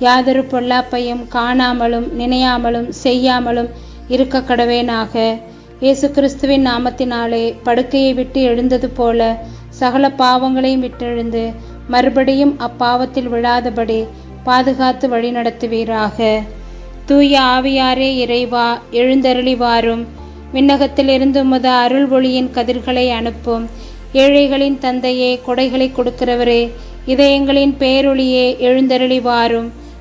யாதொரு பொல்லாப்பையும் காணாமலும் நினையாமலும் செய்யாமலும் இருக்க கடவேனாக. இயேசு கிறிஸ்துவின் நாமத்தினாலே படுக்கையை விட்டு எழுந்தது போல சகல பாவங்களையும் விட்டெழுந்து மறுபடியும் அப்பாவத்தில் விழாதபடி பாதுகாத்து வழிநடத்துவீராக. தூய ஆவியாரே இறைவா எழுந்தருளி வாரும் விண்ணகத்திலிருந்து முத அருள் ஒளியின் கதிர்களை அனுப்பும். ஏழைகளின் தந்தையே கொடைகளை கொடுக்கிறவரே இதயங்களின் பேரொளியே எழுந்தருளி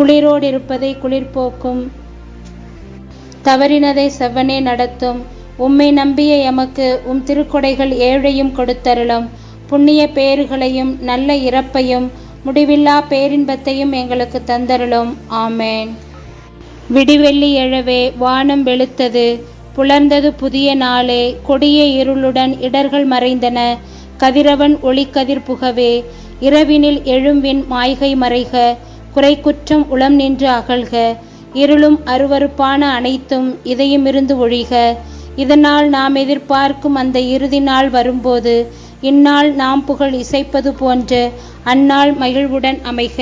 குளிரோடு இருப்பதை குளிர்போக்கும். தவறினதை செவ்வனே நடத்தும். உம்மை நம்பிய எமக்கு உம் திருக்கொடைகள் ஏழையும் கொடுத்தருளும். புண்ணிய பேறுகளையும் நல்ல இறப்பையும் முடிவில்லா பேரின்பத்தையும் எங்களுக்கு தந்தருளும். ஆமேன். விடிவெள்ளி எழவே வானம் வெளுத்தது. புலர்ந்தது புதிய நாளே கொடிய இருளுடன் இடர்கள் மறைந்தன. கதிரவன் ஒளிக்கதிர் புகவே இரவினில் எழும்பின் மாய்கை மறைக. குறை குற்றம் உளம் நின்று அகழ்க இருளும் அருவருப்பான அனைத்தும் இதயமிருந்து ஒழிக. இதனால் நாம் எதிர்பார்க்கும் அந்த இறுதி நாள் வரும்போது இந்நாள் நாம் புகழ் இசைப்பது போன்று அந்நாள் மகிழ்வுடன் அமைக.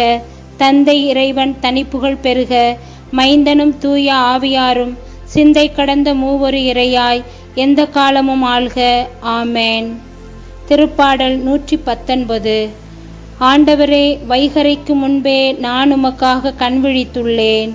தந்தை இறைவன் தனிப்புகழ் பெருக மைந்தனும் தூய ஆவியாரும் சிந்தை கடந்த மூவொரு இறையாய் எந்த காலமும் ஆள்க. ஆமேன். திருப்பாடல் நூற்றி பத்தொன்பது. ஆண்டவரே வைகரைக்கு முன்பே நான் உமக்காக கண்விழித்துள்ளேன்.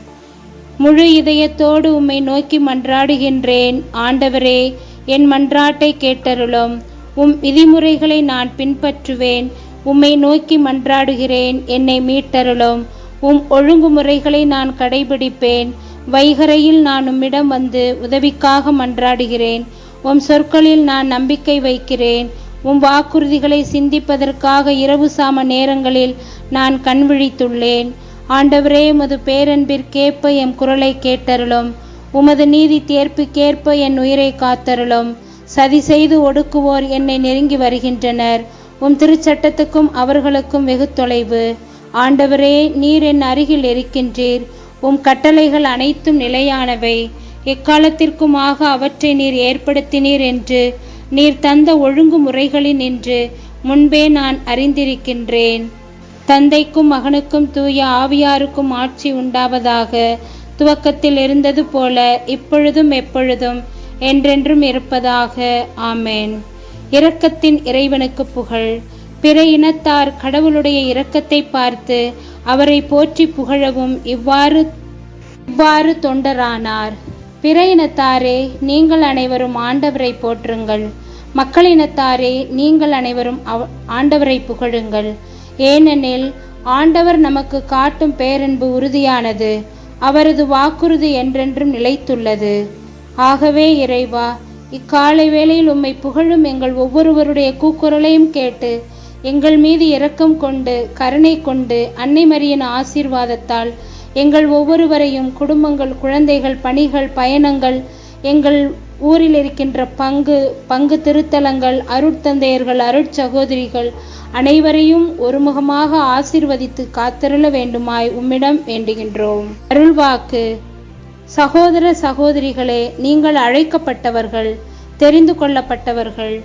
முழு இதயத்தோடு உம்மை நோக்கி மன்றாடுகின்றேன். ஆண்டவரே என் மன்றாட்டை கேட்டருளும். உம் விதிமுறைகளை நான் பின்பற்றுவேன். உம்மை நோக்கி மன்றாடுகிறேன் என்னை மீட்டருளும். உம் ஒழுங்குமுறைகளை நான் கடைபிடிப்பேன். வைகரையில் நான் உம்மிடம் வந்து உதவிக்காக மன்றாடுகிறேன். உம் சொற்களில் நான் நம்பிக்கை வைக்கிறேன். உம் வாக்குறுதிகளை சிந்திப்பதற்காக இரவு சாம நேரங்களில் நான் கண்விழித்துள்ளேன். ஆண்டவரே உமது பேரன்பிற்கேற்ப எம் குரலை கேட்டருளும். உமது நீதி தேர்ப்புக்கேற்ப என் உயிரை காத்தருளும். சதி செய்து ஒடுக்குவோர் என்னை நெருங்கி வருகின்றனர். உம் திருச்சட்டத்துக்கும் அவர்களுக்கும் வெகு தொலைவு. ஆண்டவரே நீர் என் அருகில் இருக்கின்றீர். உம் கட்டளைகள் அனைத்தும் நிலையானவை. எக்காலத்திற்குமாக அவற்றை நீர் ஏற்படுத்தினீர் என்று நீர் தந்த ஒழுங்குமுறைகளின் நின்று முன்பே நான் அறிந்திருக்கின்றேன். தந்தைக்கும் மகனுக்கும் தூய ஆவியாருக்கும் ஆட்சி உண்டாவதாக துவக்கத்தில் இருந்தது போல இப்பொழுதும் எப்பொழுதும் என்றென்றும் இருப்பதாக. ஆமேன். இரக்கத்தின் இறைவனுக்கு புகழ். பிற இனத்தார் கடவுளுடைய இரக்கத்தை பார்த்து அவரை போற்றி புகழவும் இவ்வாறு இவ்வாறு தொண்டரானார். பிற இனத்தாரே நீங்கள் அனைவரும் ஆண்டவரை போற்றுங்கள். மக்களினத்தாரே நீங்கள் அனைவரும் அவ ஆண்டவரை புகழுங்கள். ஏனெனில் ஆண்டவர் நமக்கு காட்டும் பேரன்பு உறுதியானது. அவரது வாக்குறுதி என்றென்றும் நிலைத்துள்ளது. ஆகவே இறைவா இக்காலை வேளையில் உம்மை புகழும் எங்கள் ஒவ்வொருவருடைய கூக்குரலையும் கேட்டு எங்கள் மீது இரக்கம் கொண்டு கருணை கொண்டு அன்னை மரியின் ஆசீர்வாதத்தால் எங்கள் ஒவ்வொருவரையும் குடும்பங்கள் குழந்தைகள் பணிகள் பயணங்கள் எங்கள் ஊரில் இருக்கின்ற பங்கு பங்கு திருத்தலங்கள் அருட்தந்தையர்கள் அருட்சகோதரிகள் அனைவரையும் ஒருமுகமாக ஆசிர்வதித்து காத்திருள வேண்டுமாய் உம்மிடம் வேண்டுகின்றோம். அருள்வாக்கு. சகோதர சகோதரிகளே நீங்கள் அழைக்கப்பட்டவர்கள் தெரிந்து கொள்ளப்பட்டவர்கள்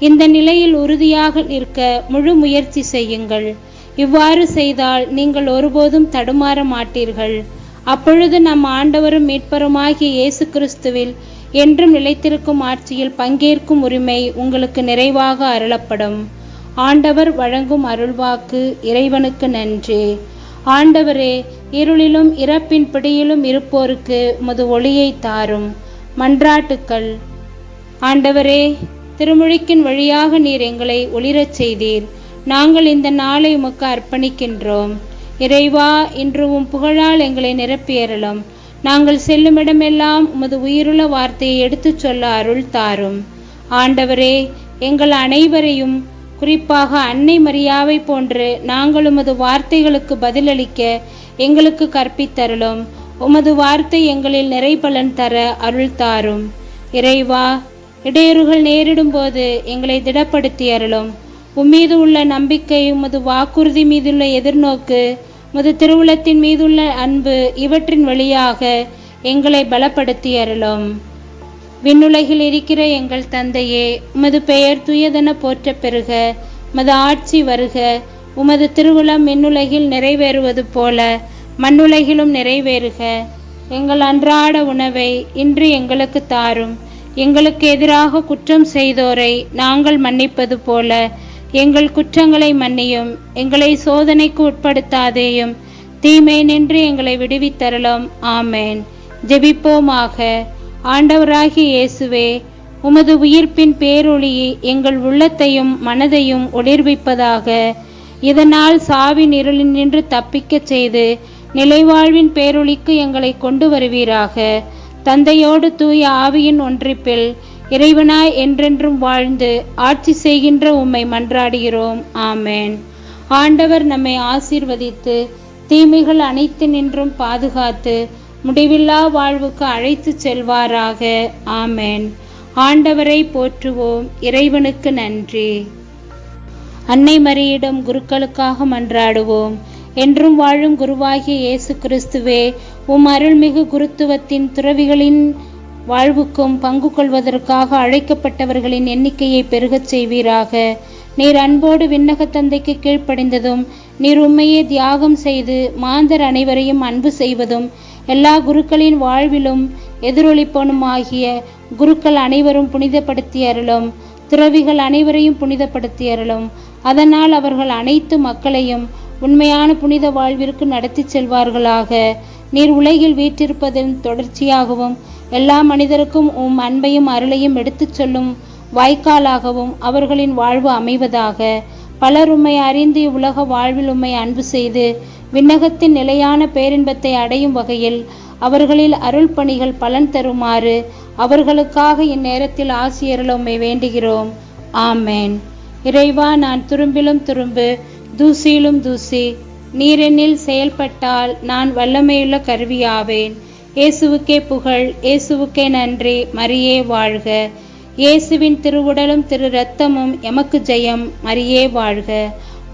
இந்த நிலையில் உறுதியாக நிற்க முழு முயற்சி செய்யுங்கள். இவ்வாறு செய்தால் நீங்கள் ஒருபோதும் தடுமாற மாட்டீர்கள். அப்பொழுது நம் ஆண்டவரும் மீட்பருமாகிய இயேசு கிறிஸ்துவில் என்றும் நிலைத்திருக்கும் ஆட்சியில் பங்கேற்கும் உரிமை உங்களுக்கு நிறைவாக அருளப்படும். ஆண்டவர் வழங்கும் அருள்வாக்கு இறைவனுக்கு நன்றி. ஆண்டவரே இருளிலும் இறப்பின் பிடியிலும் இருப்போருக்கு உமது ஒளியை தாரும். மன்றாட்டுக்கள். ஆண்டவரே திருமொழிக்கின் வழியாக நீர் எங்களை ஒளிரச் செய்தீர். நாங்கள் இந்த நாளை உமக்கு அர்ப்பணிக்கின்றோம். இறைவா இன்று உம் புகழால் எங்களை நிரப்பியறலும் நாங்கள் செல்லுமிடமெல்லாம் உமது உயிருள்ள வார்த்தையை எடுத்துச் சொல்ல அருள் தாரும். ஆண்டவரே எங்கள் அனைவரையும் குறிப்பாக அன்னை மரியாவை போன்று நாங்கள் உமது வார்த்தைகளுக்கு பதிலளிக்க எங்களுக்கு கற்பித்தருளும். உமது வார்த்தை எங்களில் நிறைபலன் தர அருள் தாரும். இறைவா இடையூறுகள் நேரிடும் போது எங்களை திடப்படுத்தி அருளும் உம்மீது உள்ள நம்பிக்கை உமது வாக்குறுதி மீதுள்ள எதிர்நோக்கு முது திருவுளத்தின் மீதுள்ள அன்பு இவற்றின் வழியாக எங்களை பலப்படுத்தி அருளும் விண்ணுலகில் இருக்கிற எங்கள் தந்தையே உமது பெயர் துயதென போற்ற பெறுக உமது ஆட்சி வருக உமது திருவுளம் மின்னுலகில் நிறைவேறுவது போல மண்ணுலகிலும் நிறைவேறுக. எங்கள் அன்றாட உணவை இன்று எங்களுக்கு தாரும். எங்களுக்கு எதிராக குற்றம் செய்தோரை நாங்கள் மன்னிப்பது போல எங்கள் குற்றங்களை மன்னியும் எங்களை சோதனைக்கு உட்படுத்தாதேயும் தீமை நின்று எங்களை விடுவித்தரலும் ஆமேன். ஜெபிப்போமாக. ஆண்டவராகி இயேசுவே உமது உயிர்ப்பின் பேரொளி எங்கள் உள்ளத்தையும் மனதையும் ஒளிர்விப்பதாக இதனால் சாவின் இருளில் நின்று தப்பிக்கச் செய்து நிலைவாழ்வின் பேரொளிக்கு எங்களை கொண்டு வருவீராக. தந்தையோடு தூய ஆவியின் ஒன்றிப்பில் இறைவனாய் என்றென்றும் வாழ்ந்து ஆட்சி செய்கின்ற உம்மை மன்றாடுகிறோம். ஆமேன். ஆண்டவர் நம்மை ஆசீர்வதித்து தீமைகள் அனைத்து நின்றும் பாதுகாத்து முடிவில்லா வாழ்வுக்கு அழைத்து செல்வாராக. ஆமேன். ஆண்டவரை போற்றுவோம். இறைவனுக்கு நன்றி. அன்னை மரியிடம் குருக்களுக்காக மன்றாடுவோம். என்றும் வாழும் குருவாகிய இயேசு கிறிஸ்துவே உம் அருள்மிகு குருத்துவத்தின் துறவிகளின் வாழ்வுக்கும் பங்கு கொள்வதற்காக அழைக்கப்பட்டவர்களின் எண்ணிக்கையை பெருகச் செய்வீராக. நீர் அன்போடு விண்ணக தந்தைக்கு கீழ்ப்படைந்ததும் நீர் உண்மையே தியாகம் செய்து மாந்தர் அனைவரையும் அன்பு செய்வதும் எல்லா குருக்களின் வாழ்விலும் எதிரொலிப்பனுமாகிய குருக்கள் அனைவரும் புனிதப்படுத்தி அருளும் துறவிகள் அனைவரையும் புனிதப்படுத்தி அருளும். அதனால் அவர்கள் அனைத்து மக்களையும் உண்மையான புனித வாழ்விற்கு நடத்தி செல்வார்களாக. நீர் உலகில் வீற்றிருப்பதன் தொடர்ச்சியாகவும் எல்லா மனிதருக்கும் உம் அன்பையும் அருளையும் எடுத்துச் சொல்லும் வாய்க்காலாகவும் அவர்களின் வாழ்வு அமைவதாக. பலர் உம்மை அறிந்து உலக வாழ்வில் உம்மை அன்பு செய்து விண்ணகத்தின் நிலையான பேரின்பத்தை அடையும் வகையில் அவர்களில் அருள் பணிகள் பலன் தருமாறு அவர்களுக்காக இந்நேரத்தில் ஆசியர்கள் உம்மை வேண்டுகிறோம். ஆமேன். இறைவா நான் துரும்பிலும் துரும்பு தூசியிலும் தூசி நீரெண்ணில் செயல்பட்டால் நான் வல்லமையுள்ள கருவியாவேன். இயேசுவுக்கே புகழ் இயேசுவுக்கே நன்றி. மரியே வாழ்க. இயேசுவின் திருவுடலும் திரு ரத்தமும் எமக்கு ஜெயம். மரியே வாழ்க.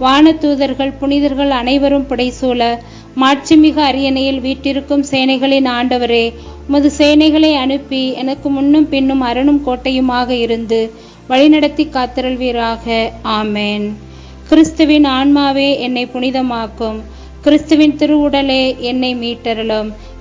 வானதூதர்கள் புனிதர்கள் அனைவரும் புடைசூழ. மாட்சிமிகு அரியணையில் வீட்டிருக்கும் சேனைகளின் ஆண்டவரே உமது சேனைகளை அனுப்பி எனக்கு முன்னும் பின்னும் அரணும் கோட்டையுமாக இருந்து வழிநடத்தி காத்திரல்வீராக ஆமேன். கிறிஸ்துவின் ஆன்மாவே என்னை புனிதமாக்கும். கிறிஸ்துவின் திருவுடலே என்னை மீட்டருளும்.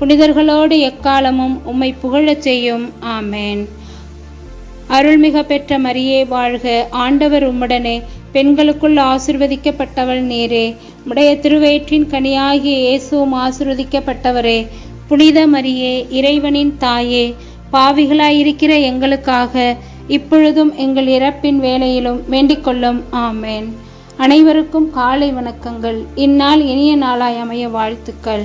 புனிதர்களோடு எக்காலமும் உம்மை புகழச் செய்யும். ஆமேன். அருள்மிக பெற்ற மரியே வாழ்க. ஆண்டவர் உம்முடனே. பெண்களுக்குள் ஆசிர்வதிக்கப்பட்டவள் நீரே. உடைய திருவயிற்றின் கனியாகிய இயேசுவும் ஆசிர்வதிக்கப்பட்டவரே. புனித மரியே இறைவனின் தாயே பாவிகளாயிருக்கிற எங்களுக்காக இப்பொழுதும் எங்கள் இறப்பின் வேலையிலும் வேண்டிக்கொள்ளும் ஆமேன். அனைவருக்கும் காலை வணக்கங்கள். இந்நாள் இனிய நாளாய் அமைய வாழ்த்துக்கள்.